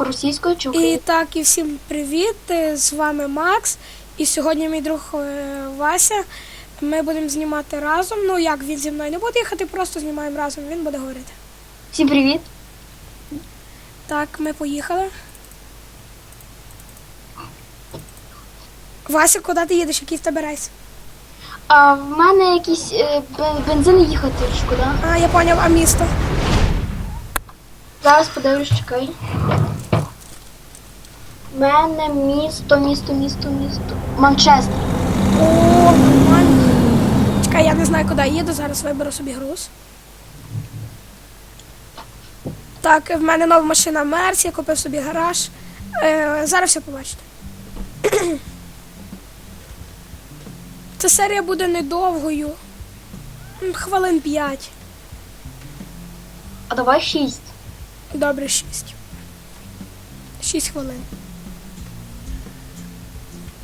Так, російською чи І українською? так, і всім привіт! е, З вами Макс. І сьогодні мій друг е, Вася. Ми будемо знімати разом. Ну як він зі мною не буде їхати, просто знімаємо разом, він буде говорити. Всім привіт. Так, ми поїхали. Вася, куди ти їдеш? Який в тебе рейс? А в мене якийсь е, бен- бензин їхати куди? А, я поняв, а місто. Зараз подивлюсь, чекай. Мене місто, місто, місто, місто. Манчестер. О, нормально. Чекай, я не знаю, куди їду, зараз виберу собі груз. Так, в мене нова машина Мерс, я купив собі гараж. Е, зараз все побачите. Ця серія буде недовгою. Хвилин 5. А давай шість. Добре, 6. 6 хвилин.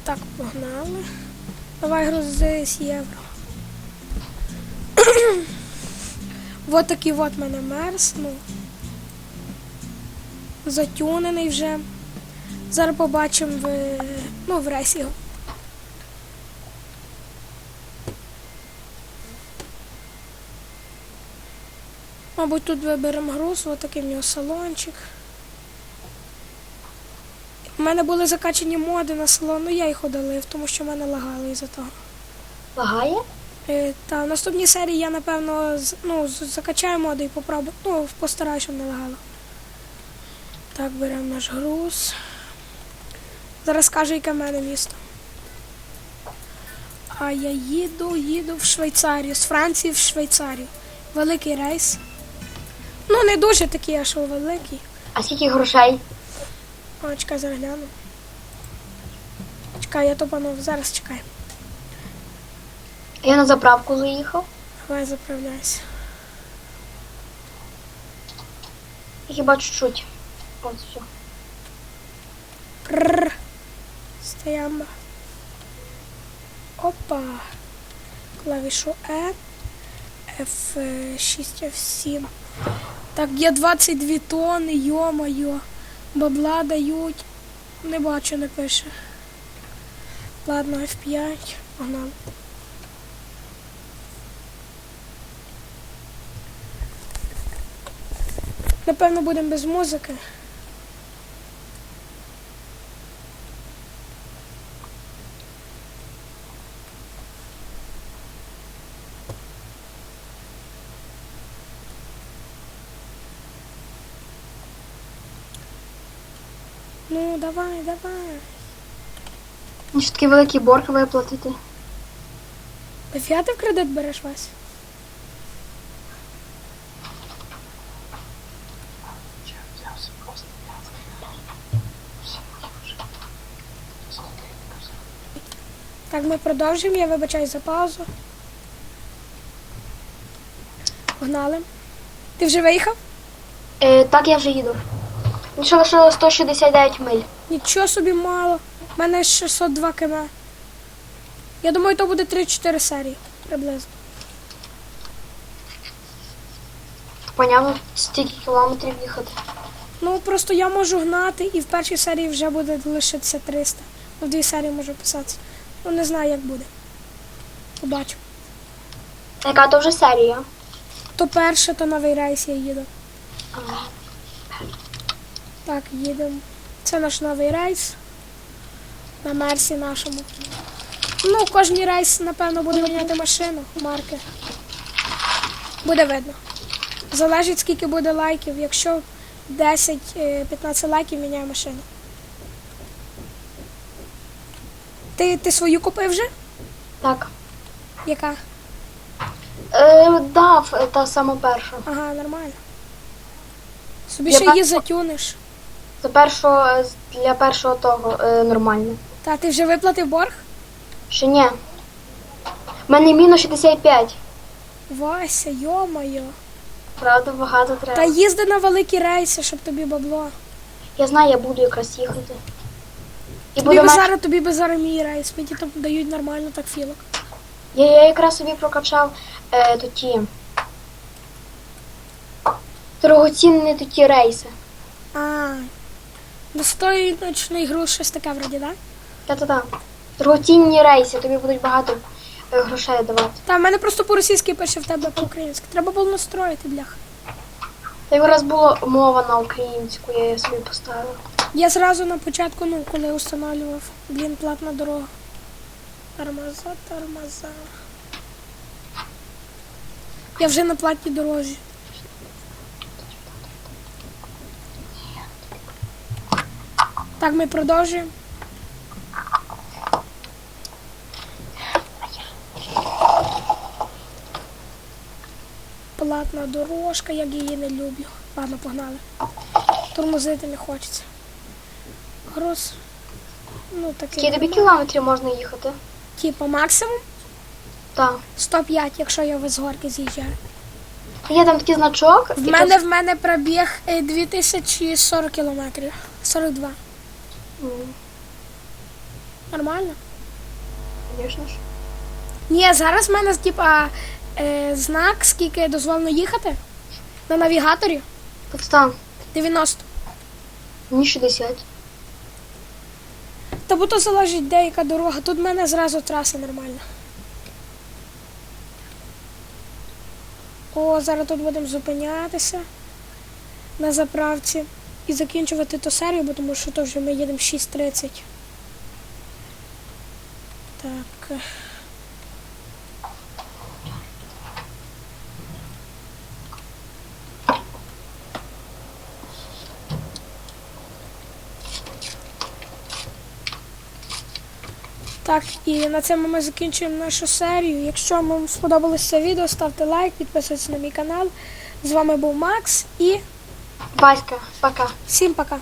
Так, погнали. Давай грузи євро. вот такий от мене ну. Затюнений вже. Зараз побачимо в, ну, в його. Мабуть, тут виберемо груз, ось такий в нього салончик. Мене були закачані моди на салон, ну я їх удалив, тому що в мене лагало із-за того. Лагає? Е, та в наступній серії я, напевно, з- ну, з- закачаю моди і попробую. Ну, постараюсь, щоб не лагало. Так, беремо наш груз. Зараз скажу, яке в мене місто. А я їду, їду в Швейцарію. З Франції в Швейцарію. Великий рейс. Ну, не дуже такий, а що великий. А скільки грошей? О, чекай, зараз гляну. Чекай, я топанув, зараз чекай. Я на заправку заїхав. Давай заправляйся. Хіба чуть-чуть. Ось все. Прррр. Стоямба. Опа. Клавішу E. F6, F7. Так, є 22 тонни, йо-моє. Бабла дають. Не бачу, не пише. Ладно, F5. Погнали. Напевно, будемо без музики. Ну, давай, давай. Ж такий великий борг виплатити. Нафіга ти в кредит береш Вась? Так, ми продовжуємо, я вибачаю за паузу. Погнали. Ти вже виїхав? Е, так я вже їду. Мені ще лишилось 169 миль. Нічого собі мало. У мене 602 км. Я думаю, то буде 3-4 серії приблизно. Понятно, стільки кілометрів їхати. Ну просто я можу гнати і в першій серії вже буде лишитися 300. Ну, в дві серії можу писатися. Ну не знаю, як буде. Побачу. Яка то вже серія? То перше, то новий рейс я їду. А, Так, їдемо. Це наш новий рейс. На мерсі нашому. Ну, кожний рейс, напевно, буде міняти машину, марки. Буде видно. Залежить, скільки буде лайків. Якщо 10-15 лайків міняє машину. Ти, ти свою купив вже? Так. Яка? Е, дав е, та сама перша. Ага, нормально. Собі Я ще її бачу. Це першого для першого того е, нормально. Та ти вже виплатив борг? Ще ні. У мене мінус 65. Вася, йо-моє. Правда, багато треба. Та їзди на великі рейси, щоб тобі бабло. Я знаю, я буду якраз їхати. І Тобі буду би менше- зараз, тобі би зараз мій рейс, мені там дають нормально так філок. Я, я якраз собі прокачав е, тоді. Дорогоцінні такі рейси. А, Достойночний груз, щось таке вроді, так? Та-та-та. Дорогоцінні рейси, тобі будуть багато е, грошей давати. Та в мене просто по-російськи пише в тебе по-українськи. Треба було настроїти, бляха. Та якраз була мова на українську, я її собі поставила. Я зразу на початку, ну, коли устанавливав, блін, платна дорога. Тормоза, тормоза. Я вже на платній дорозі. Так, ми продовжуємо. Платна дорожка, як її не люблю. Ладно, погнали. Тормозити не хочеться. Груз. Ну, такий. Скільки тобі кілометрів можна їхати? Типа максимум Так. 105, якщо я з горки з'їжджаю. Є там такий значок. В мене в мене пробіг е, 2040 кілометрів. 42. Нормально? Звісно ж. Ні, зараз в мене типа е, знак, скільки дозволено їхати. На навігаторі Подстан. 90. Мені 60. Та бо то залежить деяка дорога. Тут в мене зразу траса нормальна. О, зараз тут будемо зупинятися на заправці і закінчувати ту серію, бо тому що то вже ми їдемо 6.30. Так. Так, і на цьому ми закінчуємо нашу серію. Якщо вам сподобалося відео, ставте лайк, підписуйтесь на мій канал. З вами був Макс і Васька, пока. всім пока.